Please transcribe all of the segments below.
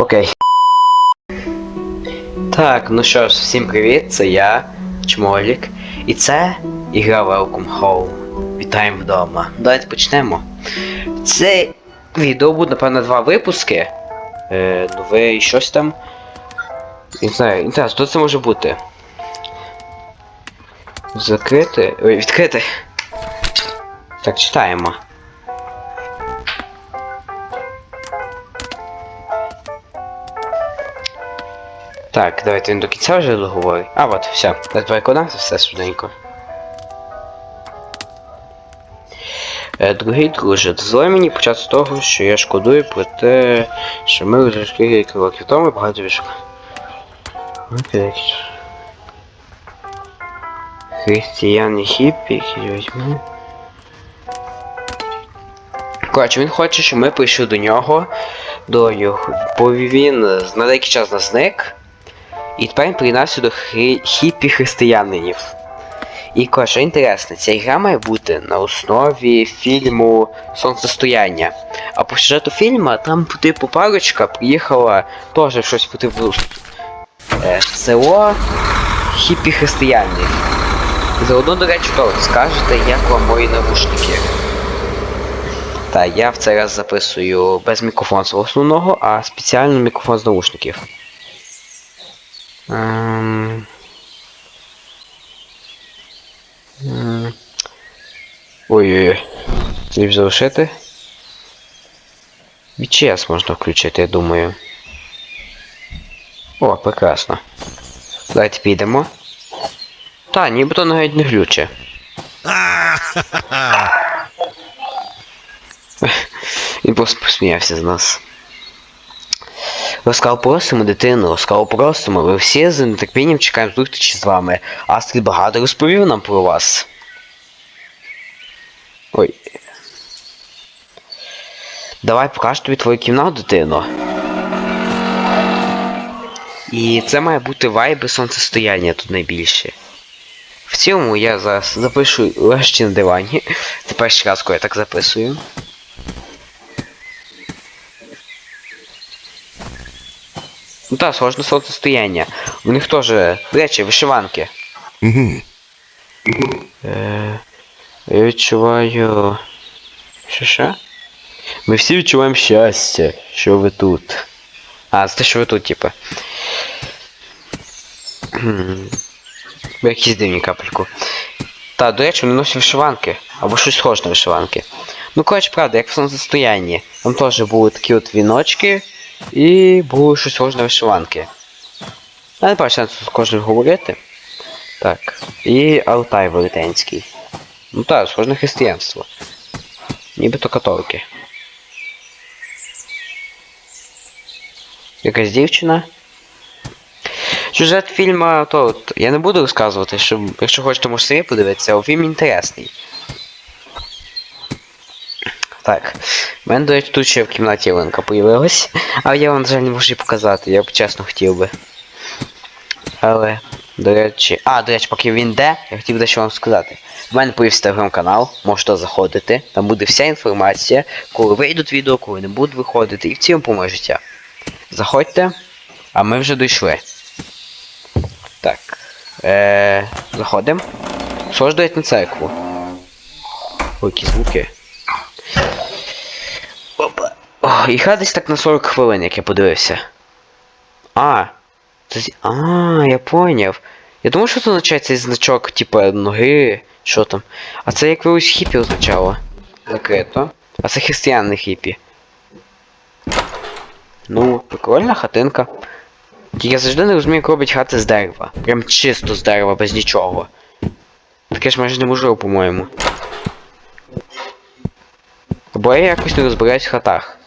Окей. Так, ну що ж, всім привіт, це я, Чмолік. І це ігра Welcome Home. Вітаємо вдома. Давайте почнемо. Це відео буде, напевно, два випуски. Е, новий щось там. Не знаю, інтересно, що це може бути? Закрити. Ой, відкрити. Так, читаємо. Так, давайте він до кінця вже договорить. А, от, все. Давайте переконався все швиденько. Е, Дорогий друже, дозволь мені почати з того, що я шкодую про те, що ми вже кілька років тому багато більше. Окей. Християни хіппі, які візьму. Коротше, він хоче, щоб ми прийшли до нього, до його, бо він на деякий час нас зник, і тепер він приєднався до хрі... хіппі-християнинів. І коротше, інтересно, ця гра має бути на основі фільму Сонцестояння. А по сюжету фільму там типу парочка приїхала теж щось по типу е, село хіппі-християнів. Заодно, до речі, то скажете, як вам мої навушники. Та я в цей раз записую без мікрофону свого основного, а спеціально мікрофон з наушників. Ем... Ой-ой-ой. Слів залишити. VCS можна включити, я думаю. О, прекрасно. Давайте підемо. Та, нібито навіть не глюче. Він просто посміявся з нас. Ласкаво просимо, дитину, ласкаво просимо. Ви всі з нетерпінням чекаємо зустрічі з вами. Астрід багато розповів нам про вас. Ой. Давай покажу тобі твою кімнату, дитино. І це має бути вайби сонцестояння тут найбільше. В цілому я зараз запишу лежачи на дивані. Це перший раз, коли я так записую. Ну так, сложне сонцестояння. У них до речі, вишиванки. Угу. Е, я відчуваю. Що що? Ми всі відчуваємо щастя, що ви тут. А, це те, що ви тут, типа. Якісь дивні капельку. Та, до речі, вони носять вишиванки. Або щось схоже на вишиванки. Ну, коротше, правда, як в сонцестоянні. Там теж були такі от віночки. І було щось схоже на вишиванки. Я не бачу сенсу з кожним говорити. Так. І Алтай велетенський. Ну так, схоже на християнство. Нібито католики. Якась дівчина. Сюжет фільму, то от, я не буду розказувати, що якщо хочете, можете самі подивитися, а фільм інтересний. Так. У мене, до речі, тут ще в кімнаті ялинка появилась, але я вам, на жаль, не можу її показати, я б чесно хотів би. Але, до речі. А, до речі, поки він йде, я хотів дещо вам сказати. У мене появився телеграм-канал, можете заходити. Там буде вся інформація, коли вийдуть відео, коли не будуть виходити, і в цілому по моє життя. Заходьте, а ми вже дійшли. Так. Е, Заходимо. Що ж дають на церкву? Ой, які звуки. Опа. О, і хай десь так на 40 хвилин, як я подивився. А. А, я поняв. Я думав, що це означає цей значок, типа ноги, що там. А це як виявилось хіпі означало. Закрито. А це християни хіпі. Ну, прикольна хатинка. Я завжди не розумію, як роблять хати з дерева. Прям чисто з дерева, без нічого. Таке ж майже неможливо, по-моєму. Бо я якось не розбираюсь в хатах.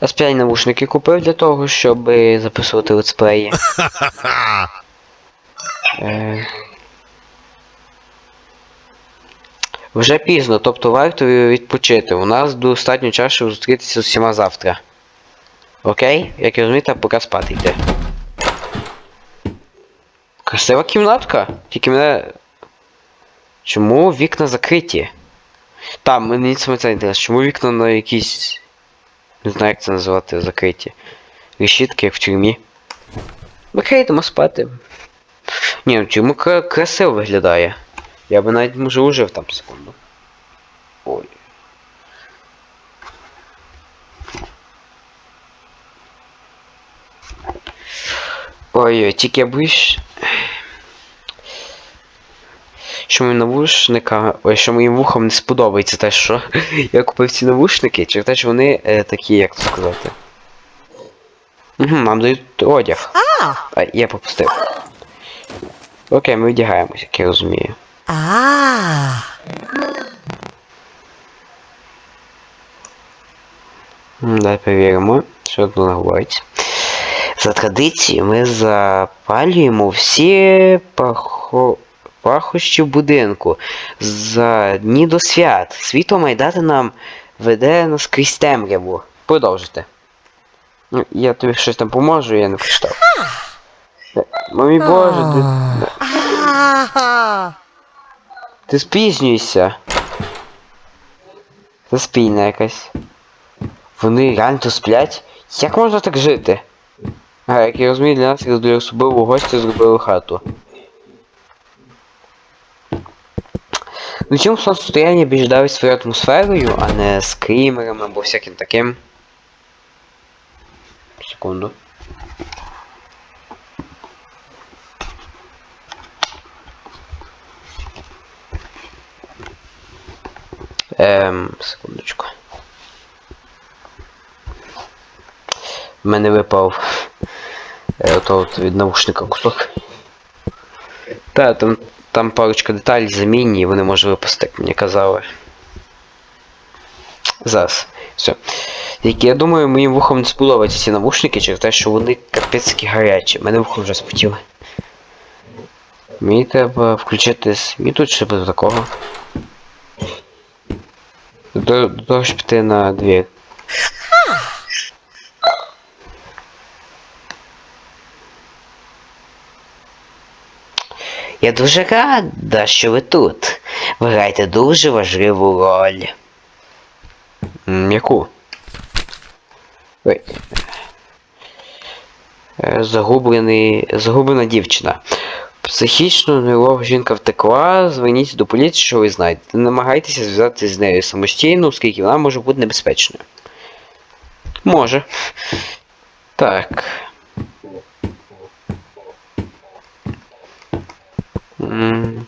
Я спеціальні навушники купив для того, щоб записувати летсплеї. Е... Вже пізно, тобто варто відпочити. У нас достатньо часу щоб зустрітися з усіма завтра. Окей? Як розумієте, поки спати йде. Красива кімнатка. Тільки мене. Чому вікна закриті? Там, мені саме це інтересно, чому вікна на якісь. Не знаю, як це називати, закриті. Решітки, як в тюрмі. Окей, йдемо спати. Ні, ну кра- красиво виглядає? Я би навіть може ужив там секунду. Ой. Ой, тільки я боюсь. Що моїм навушникам, ой, що моїм вухам не сподобається те, що я купив ці навушники, через те, що вони е, такі, як це сказати. Угу, нам дають одяг. А, я пропустив. Окей, ми вдягаємось, як я розумію. Давай перевіримо, що тут говорить. За традицією ми запалюємо всі пахо... пахощі в будинку. За дні до свят. Світло має дати нам веде нас крізь темряву. Продовжуйте. Ну, Я тобі щось там поможу, я не прочитав. Мамі Боже, ти, ти спізнюєшся. Це спільна якась. Вони реально тут сплять? Як можна так жити? А, як я розумію, для нас як для особливого гостя зробили хату. Ну чому сонцестояння більш давить своєю атмосферою, а не скрімерами або всяким таким. Секунду. Ем, секундочку. В мене випав е, от від наушника кусок. Та, там, там парочка деталей замінні, і вони може випасти, як мені казали. Зараз. Все. Я думаю, моїм вухом не сподобаються ці навушники через те, що вони капецькі гарячі. Мене вухо вже спотіли. Мені треба включити сміту чи без такого. До, того ж піти на двір. Я дуже рада, що ви тут. Ви граєте дуже важливу роль. Яку? Ой. Е, Загублений. Загублена дівчина. Психічно нервова жінка втекла, зверніться до поліції, що ви знаєте. Намагайтеся зв'язатися з нею самостійно, оскільки вона може бути небезпечною. Може. Так. М.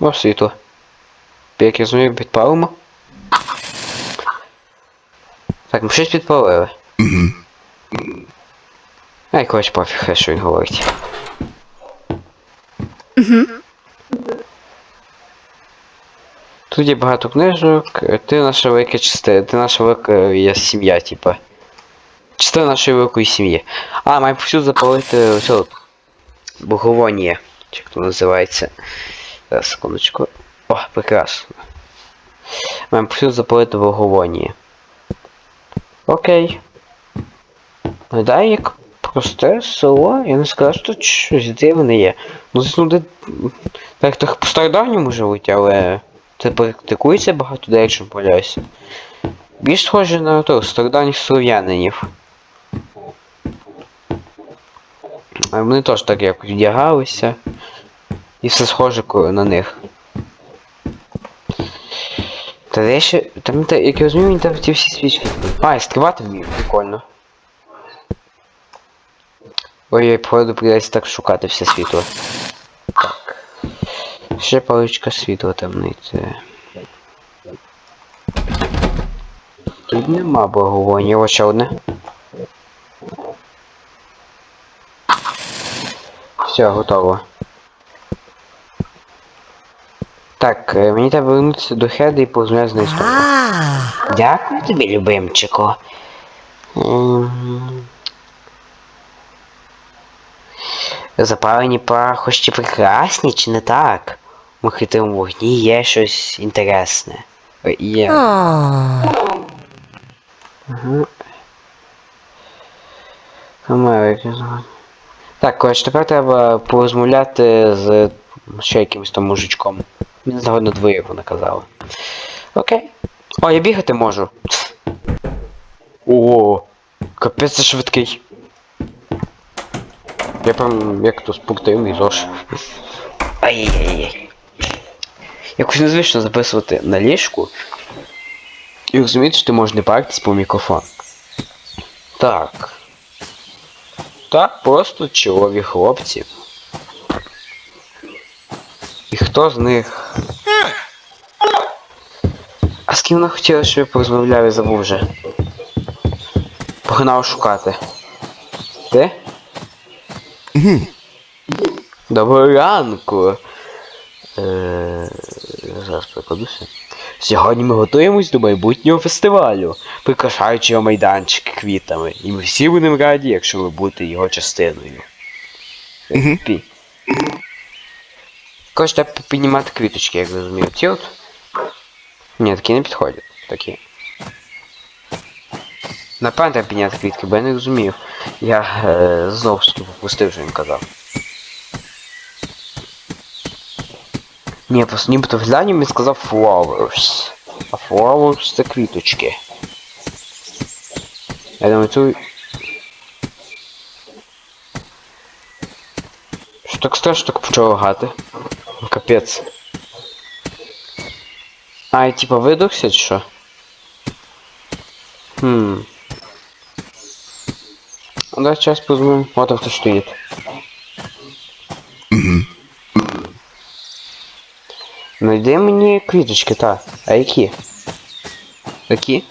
О, світло. Як я розумію, підпалимо. Так, ми щось підпалили. Ай, коротше, пофіг, що він говорить. Тут є багато книжок, ти наша велика частина, ти наша велика є сім'я, типа. Частина нашої великої сім'ї. А, маю повсюду запалити оцю боговонія, чи як то називається. Зараз, секундочку. О, прекрасно. Маємо повсюду запалити боговонія. Окей. Гадаю, як просте село, я не скажу, що щось дивне є. Ну, звісно, де... Так, так по стародавньому живуть, але це практикується багато де, якщо не. Більш схоже на то, стародавніх слов'янинів. А вони теж так якось вдягалися. І все схоже на них. Та де ще. Там, та, як я розумію, там ті всі свічки. А, і стрибати вмію, прикольно. Ой-ой, походу придеться так шукати все світло. Так. Ще паличка світла темниці. Тут нема благовоння, ось ще одне. Все, готово. Так, е, мені треба вернутися до Хеди і тобою. Ah. Дякую тобі, любимчику. Ем. Запалені пахощі прекрасні, чи не так? У хитрому вогні є щось інтересне. Є. Oh. Ага. Америка. Так, коротше, тепер треба порозмовляти з ще якимось там мужичком. Він згодно двоє вона казала. Окей. О, я бігати можу. О, капець це швидкий. Я прям як то спортивний зош. Ай-яй-яй. Якось незвично записувати на ліжку. І розумієте, що ти можеш не паритись по мікрофон. Так. Так, просто чолові хлопці. І хто з них. А з ким вона хотіла, щоб я порозмовляв і забув вже. Погнав шукати. Ти? Доброго ранку. Е, зараз прикладуся. Сьогодні ми готуємось до майбутнього фестивалю, прикрашаючи його майданчик квітами. І ми всі будемо раді, якщо ви будете його частиною. Мгм. Пі. Коротше, треба піднімати квіточки, як розумію. Ці от. Ні, такі не підходять. Такі. Напевно, треба підняти квітки, бо я не розумів. Я е, знову ж таки попустив, що він казав. Ні, просто нібито в він сказав flowers. А flowers це квіточки. Я думаю, цю... Що так страшно так почало лагати? Капець. А, і типа видохся чи що? Хм. Ну, Да, сейчас позвоним. Вот авто стоит. Найди мені квіточки, та. А які? Такі?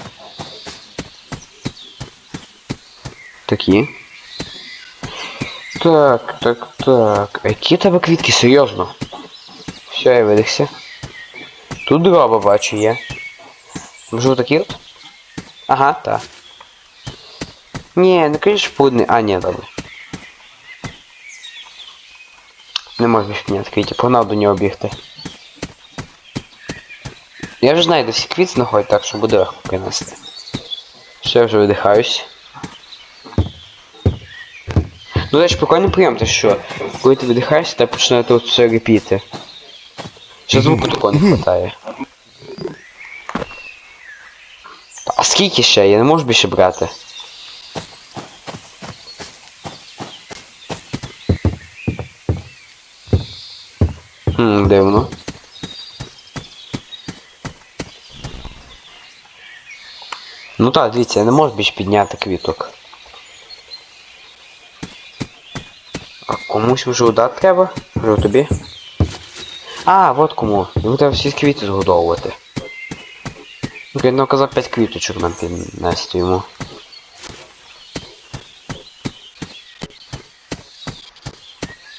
Такі. Так, так, так. А які тебе квітки, серйозно? Все, я видихся. Тут дрова бачу є. Може такі от? Ага, так. Ні, не кажеш пудний. А, ні, добре. Не більше підняти квіті, погнав до нього бігти. Я вже знаю, де всі квіти знаходять, так що буде легко принести. Все, я вже видихаюсь. Ну, речі, прикольний прийом, те що коли ти видихаєшся, тебе починає тут все репіти. Ще звуку такого не вистачає. А скільки ще? Я не можу більше брати. Хм, дивно. Ну так, дивіться, я не можу більше підняти квіток. А комусь вже удати треба? Вже тобі? А, от кому. Йому треба всі квіти згодовувати. Він наказав 5 квіточок нам піднести йому.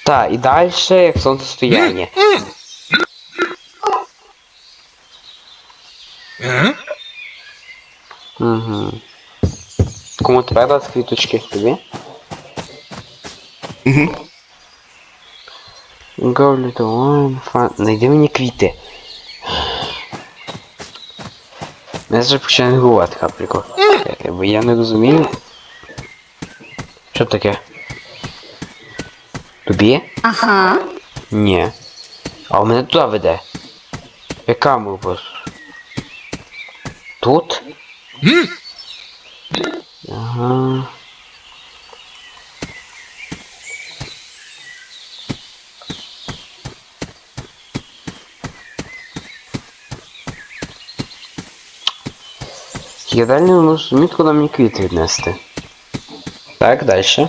Так, і далі як сонцестояння. Угу. Кому треба дати квіточки? Тобі? Угу. Go little one, fun. Найди мені квіти. Мене вже починає нервувати капельку. Бо я не розумію. Що таке? Тобі? Ага. Ні. А у мене туди веде. Яка мова? Тут? Ага. Я далі не розумію, куди мені квіти віднести. Так, далі.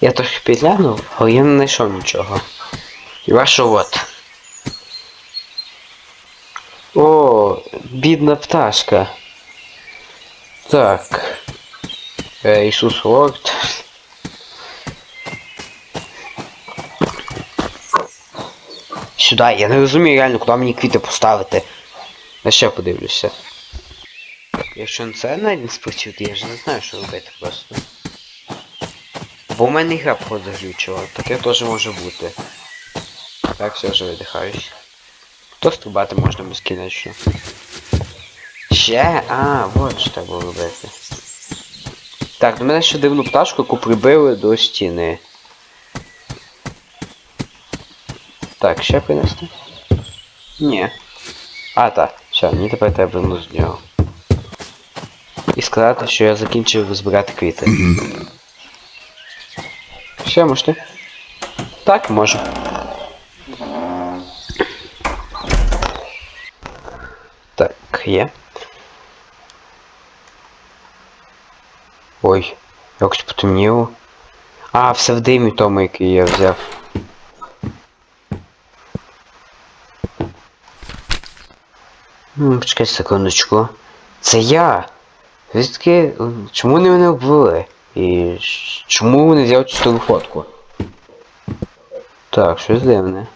Я трохи підглянув, але я не знайшов нічого. Хіба що от. О, бідна пташка. Так. Е, Ісус Лорд. Сюди, я не розумію реально, куди мені квіти поставити. Я ще подивлюся. Якщо на це не спрацює, то я ж не знаю, що робити просто. Бо в мене гра походу глючила, таке теж може бути. Так, все вже видихаюсь. То стрибати можна безкінечно. Ще? А, от що треба робити. Так, до мене ще дивну пташку, яку прибили до стіни. Так, ще принести? Ні. А, так. Все, мені тепер треба вернути з нього. І сказати, що я закінчив збирати квіти. Ще можете? Так, можу. Так, є. Ой, якось потемніло. А, все в димі тому, який я взяв. Почекай секундочку. Це я! Звідки. Чому вони мене вбили? І чому вони взяли цю фотку? Так, щось дивне.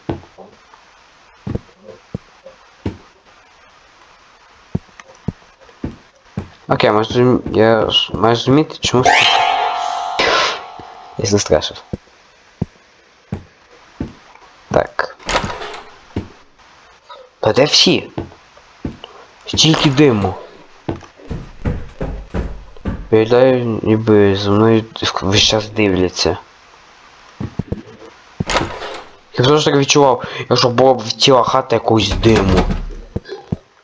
Окей, зрозум- я ж- маю зрозуміти, чому. Я застрашив. Так. Та де всі? Стільки диму. Виглядаю, ніби за мною весь час дивляться. Я теж так відчував, якщо була б тіла хата якогось диму.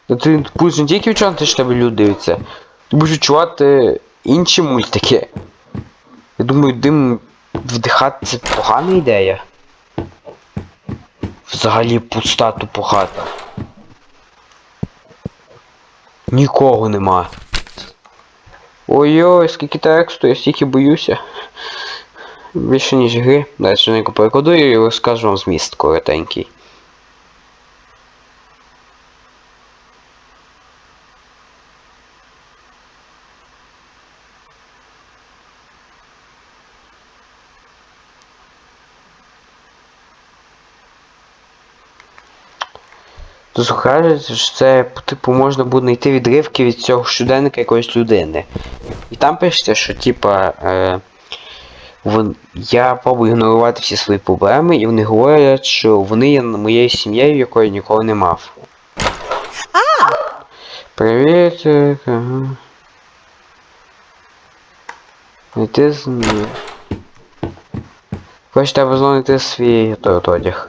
Та ти будеш не тільки відчувати, що тебе люди дивляться, ти будеш відчувати інші мультики. Я думаю, дим вдихати це погана ідея. Взагалі пуста тупо хата. Нікого нема. Ой-ой, скільки тексту, я стільки боюся. Більше ніж гри. Далі швиденько перекладу і розкажу вам зміст коротенький. Кажуть, що це, типу, можна буде знайти відривки від цього щоденника якоїсь людини. І там пишеться, що типа. Е, вон, я пробую ігнорувати всі свої проблеми, і вони говорять, що вони є моєю сім'єю, якої ніколи не мав. Привіт. Ага. Знайти з. Хоч треба знайти свій той одяг.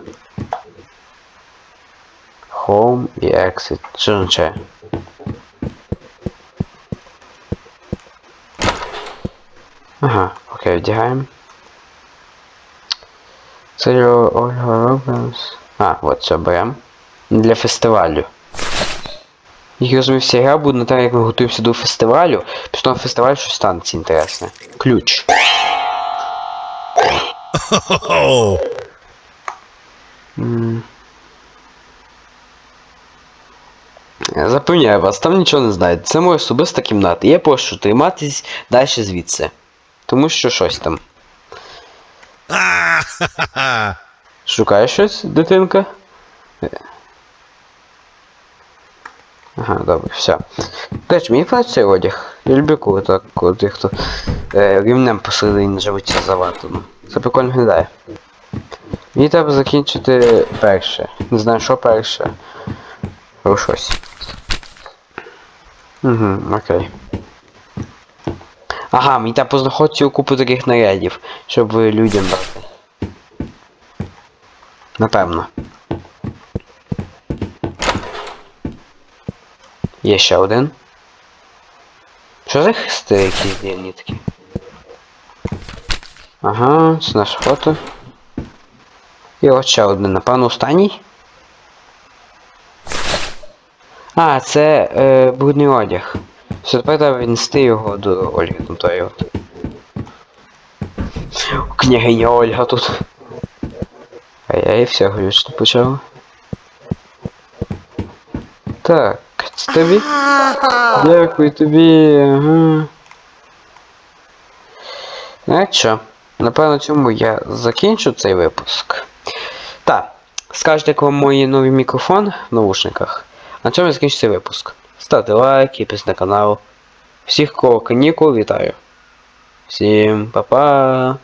Home і Exit. Що означає? Ага, окей, вдягаємо. Це Ольга Робинс. А, от це беремо. Для фестивалю. Як розумію, вся гра буде на те, як ми готуємося до фестивалю. Після того фестивалю щось станеться інтересне. Ключ. М. Я Запевняю вас, там нічого не знаєте. Це моя особиста кімната. Я прошу триматись далі звідси. Тому що щось там. Шукаєш щось, дитинка? Ага, добре, все. Речі, мені цей одяг. Я люблю, коли так, коли тих, хто е, рівнем посередині на животі заватано. Це прикольно виглядає. Мені треба закінчити перше. Не знаю, що перше. Або щось. Угу, окей. Ага, мені треба познаходити цілу купу таких нарядів, щоб людям дати. Напевно. Є ще один. Що за хрести якісь дивні такі? Ага, це наше фото. І от ще один, напевно, останній. А, це е, брудний одяг. Все, тепер треба віднести його до Ольги, там той от. Княгиня Ольга тут. А я і все глючно почав. Так, це тобі. Дякую тобі. Ага. Знаєте що? Напевно, цьому я закінчу цей випуск. Так, скажете, як вам мої новий мікрофон в наушниках. На цьому я закінчу цей випуск. Ставте лайки, підписуйтесь на канал. Всіх, кого канікул, вітаю. Всім па-па!